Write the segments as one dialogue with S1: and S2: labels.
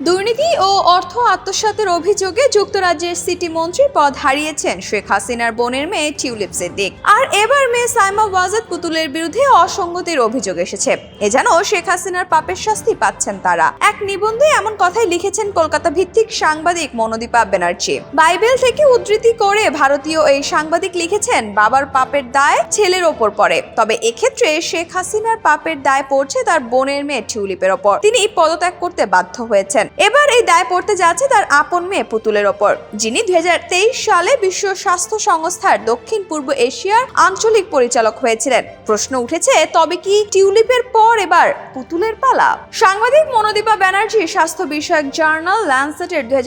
S1: দুর্নীতি ও অর্থ আত্মসাতের অভিযোগে যুক্তরাজ্যের সিটি মন্ত্রীর পদ হারিয়েছেন শেখ হাসিনার বোনের মেয়ে টিউলিপ সিদ্দিক। আর এবার মেয়ে সাইমা ওয়াজেদ পুতুলের বিরুদ্ধে অসঙ্গতির অভিযোগ এসেছে। এ যেন শেখ হাসিনার পাপের শাস্তি পাচ্ছেন তারা। এক নিবন্ধে এমন কথাই লিখেছেন কলকাতা ভিত্তিক সাংবাদিক মনোদীপা ব্যানার্জি। বাইবেল থেকে উদ্ধৃতি করে ভারতীয় এই সাংবাদিক লিখেছেন, বাবার পাপের দায় ছেলের ওপর পড়ে। তবে এক্ষেত্রে শেখ হাসিনার পাপের দায় পড়ছে তার বোনের মেয়ে টিউলিপের ওপর। তিনি পদত্যাগ করতে বাধ্য হয়েছেন। এবার এই দায় পড়তে যাচ্ছে তার আপন মেয়ে পুতুলের ওপর, যিনি দুই সালে বিশ্ব স্বাস্থ্য সংস্থার দক্ষিণ পূর্ব এশিয়ার আঞ্চলিক পরিচালক হয়েছিলেন। প্রশ্ন উঠেছে, তবে কি টিউলিপের পর এবার পুতুলের পালা? সাংবাদিক মনোদীপা ব্যানার্জি স্বাস্থ্য বিষয়ক জার্নাল ল্যান্সেটের দুই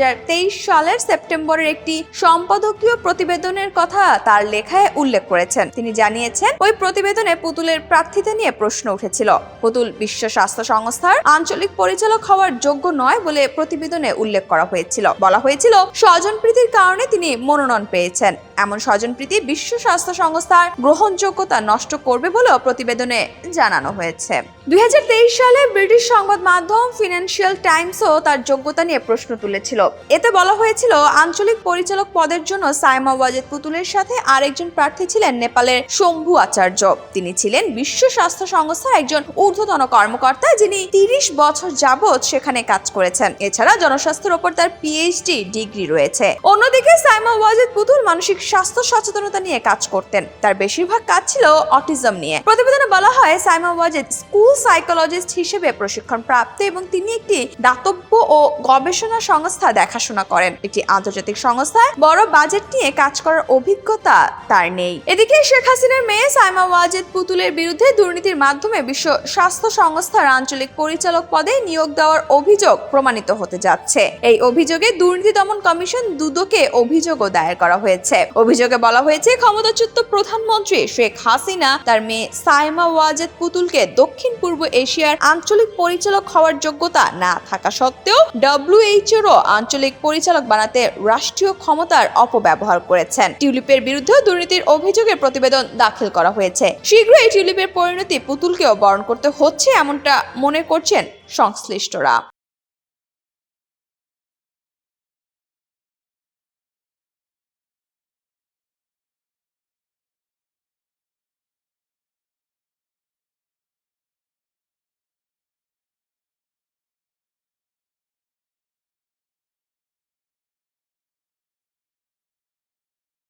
S1: সালের সেপ্টেম্বরের একটি সম্পাদকীয় প্রতিবেদনের কথা তার লেখায় উল্লেখ করেছেন। তিনি জানিয়েছেন, ওই প্রতিবেদনে পুতুলের প্রার্থিতা নিয়ে প্রশ্ন উঠেছিল। পুতুল বিশ্ব স্বাস্থ্য সংস্থার আঞ্চলিক পরিচালক হওয়ার যোগ্য নয় বলে প্রতিবেদনে উল্লেখ করা হয়েছিল। বলা হয়েছিল স্বজনপ্রীতির কারণে তিনি মনোনয়ন পেয়েছেন। এমন স্বজনপ্রীতি বিশ্ব স্বাস্থ্য সংস্থার গ্রহণযোগ্যতা নষ্ট করবে বলেও প্রতিবেদনে জানানো হয়েছে। দুই হাজার তেইশ সালে ব্রিটিশ সংবাদ মাধ্যম ফিনান্সিয়াল টাইমসও তার যোগ্যতা নিয়ে প্রশ্ন তুলেছিল। এতে বলা হয়েছিল, আঞ্চলিক পরিচালক পদের জন্য সাইমা ওয়াজেদ পুতুলের সাথে আরেকজন প্রার্থী ছিলেন নেপালের শম্ভু আচার্য। তিনি ছিলেন বিশ্ব স্বাস্থ্য সংস্থার একজন ঊর্ধ্বতন কর্মকর্তা যিনি তিরিশ বছর যাবৎ সেখানে কাজ করেছেন। এছাড়া জনস্বাস্থ্যের ওপর তার পিএইচডি ডিগ্রি রয়েছে। অন্যদিকে সাইমা ওয়াজেদ পুতুল মানসিক স্বাস্থ্য সচেতনতা নিয়ে কাজ করতেন। তার বেশিরভাগ কাজ ছিল অটিজম নিয়ে। প্রতিবেদনে বলা হয় সাইমা ওয়াজেদ স্কুল সাইকোলজিস্ট হিসেবে প্রশিক্ষণ প্রাপ্ত এবং তিনি একটি দাতব্য ও গবেষণা সংস্থা দেখাশোনা করেন। একটি আন্তর্জাতিক সংস্থায় বড় বাজেট নিয়ে কাজ করার অভিজ্ঞতা তার নেই। এদিকে শেখ হাসিনার মেয়ে সাইমা ওয়াজেদ পুতুলের বিরুদ্ধে দুর্নীতির মাধ্যমে বিশ্ব স্বাস্থ্য সংস্থার আঞ্চলিক পরিচালক পদে নিয়োগ দেওয়ার অভিযোগ প্রমাণিত হতে যাচ্ছে। এই অভিযোগে দুর্নীতি দমন কমিশন দুদকে অভিযোগও দায়ের করা হয়েছে। অভিযোগে বলা হয়েছে, ক্ষমতাচ্যুত প্রধানমন্ত্রী শেখ হাসিনা, তার মেয়ে সাইমা ওয়াজেদ পুতুলকে দক্ষিণ পূর্ব এশিয়ার আঞ্চলিক পরিচালক হওয়ার যোগ্যতা না থাকা সত্ত্বেও ডব্লিউএইচএরও আঞ্চলিক পরিচালক বানাতে রাষ্ট্রীয় ক্ষমতার অপব্যবহার করেছেন। টিউলিপের বিরুদ্ধে দুর্নীতির অভিযোগে প্রতিবেদন দাখিল করা হয়েছে। শীঘ্রই টিউলিপের পরিণতি পুতুলকেও বরণ করতে হচ্ছে, এমনটা মনে করছেন সংশ্লিষ্টরা।